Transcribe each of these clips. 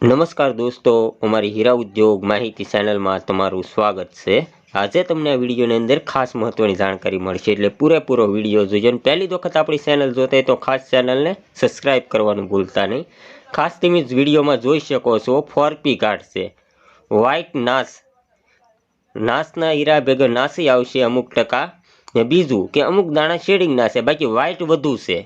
નમસ્કાર દોસ્તો, અમારી હીરા ઉદ્યોગ માહિતી ચેનલમાં તમારું સ્વાગત છે. આજે તમને આ વિડીયોની અંદર ખાસ મહત્વની જાણકારી મળશે. એટલે પૂરેપૂરો વીડિયો જોજો અને પહેલી વખત આપણી ચેનલ જોતા હોય તો ખાસ ચેનલને સબસ્ક્રાઈબ કરવાનું ભૂલતા નહીં. ખાસ તમે જ વિડીયોમાં જોઈ શકો છો, ફોરપી કાર્ડ છે. વ્હાઇટ નાશ નાશના હીરા ભેગા નાસી આવશે અમુક ટકા. ને બીજું કે અમુક દાણા શેડિંગના છે, બાકી વ્હાઇટ વધુ છે.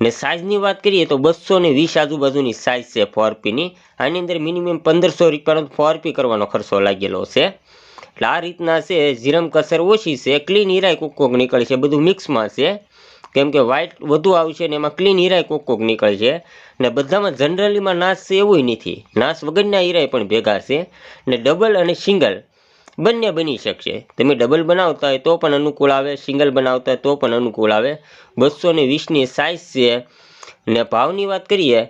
ને સાઇઝની વાત કરીએ તો બસો ને વીસ આજુબાજુની સાઇઝ છે ફોરપીની આની અંદર મિનિમમ પંદરસો રૂપિયાનો ફોરપી કરવાનો ખર્ચો લાગેલો છે. એટલે આ રીતના છે જીરમ કસર ઓછી છે ક્લીન હીરાય કોક કોક નીકળશે બધું મિક્સમાં છે. કેમ કે વ્હાઇટ વધુ આવશે ને એમાં ક્લીન હીરાય કોક કોક નીકળશે ને બધામાં જનરલીમાં નાશ છે એવું નથી. નાશ વગરના હીરાય પણ ભેગા છે. ને ડબલ અને સિંગલ બંને બની શકશે. તમે ડબલ બનાવતા હોય તો પણ અનુકૂળ આવે સિંગલ બનાવતા હોય તો પણ અનુકૂળ આવે. બસો ને વીસની સાઇઝ છે. ને ભાવની વાત કરીએ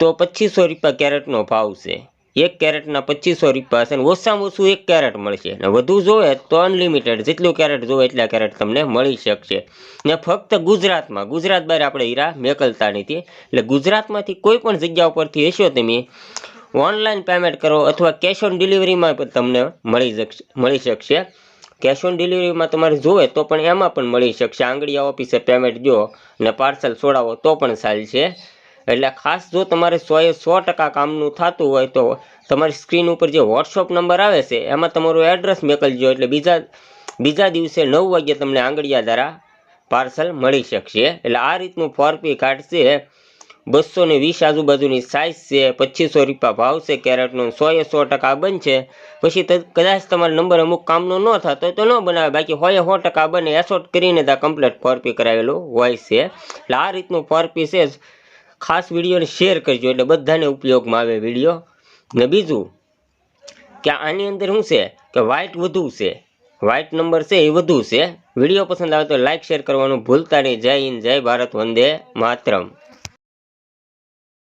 તો પચીસો રૂપિયા કેરેટનો ભાવ છે. એક કેરેટના પચીસો રૂપિયા છે ને ઓછામાં ઓછું એક કેરેટ મળશે. ને વધુ જોવે તો અનલિમિટેડ જેટલું કેરેટ જોવે એટલા કેરેટ તમને મળી શકશે. ને ફક્ત ગુજરાતમાં, ગુજરાત બહાર આપણે હીરા મેકલતા નથી. એટલે ગુજરાતમાંથી કોઈ પણ જગ્યા ઉપરથી હશો તમે ઓનલાઈન પેમેન્ટ કરો અથવા કેશ ઓન ડિલિવરીમાં પણ તમને મળી શકશે મળી શકશે. કેશ ઓન ડિલિવરીમાં તમારે જોવે તો પણ એમાં પણ મળી શકશે. આંગળીયા ઓફિસે પેમેન્ટ જો ને પાર્સલ છોડાવો તો પણ ચાલશે. એટલે ખાસ જો તમારે સોએ સો ટકા કામનું થતું હોય તો તમારી સ્ક્રીન ઉપર જે વોટ્સઅપ નંબર આવે છે, એમાં તમારું એડ્રેસ મોકલજો. એટલે બીજા બીજા દિવસે નવ વાગ્યે તમને આંગળીયા દ્વારા પાર્સલ મળી શકશે. એટલે આ રીતનું ફોરપી કાર્ડ છે. બસો ને વીસ આજુબાજુની સાઇઝ છે, પચીસો રૂપિયા ભાવ છે કેરેટનો સો એ સો ટકા બનશે પછી કદાચ તમારો નંબર અમુક કામનો ન થતો તો ન બનાવે, બાકી હોય સો ટકા બને એસોટ કરીને ત્યાં કમ્પ્લેટ ફોરપી કરાવેલું હોય છે. એટલે આ રીતનું ફોરપી છે ખાસ વિડીયોને શેર કરજો, એટલે બધાને ઉપયોગમાં આવે વીડિયો. ને બીજું, કે આની અંદર શું છે, કે વ્હાઇટ વધુ છે. વ્હાઇટ નંબર છે એ વધુ છે. વીડિયો પસંદ આવે તો લાઇક શેર કરવાનું ભૂલતા નહીં. જય હિન્દ, જય ભારત, વંદે માતરમ.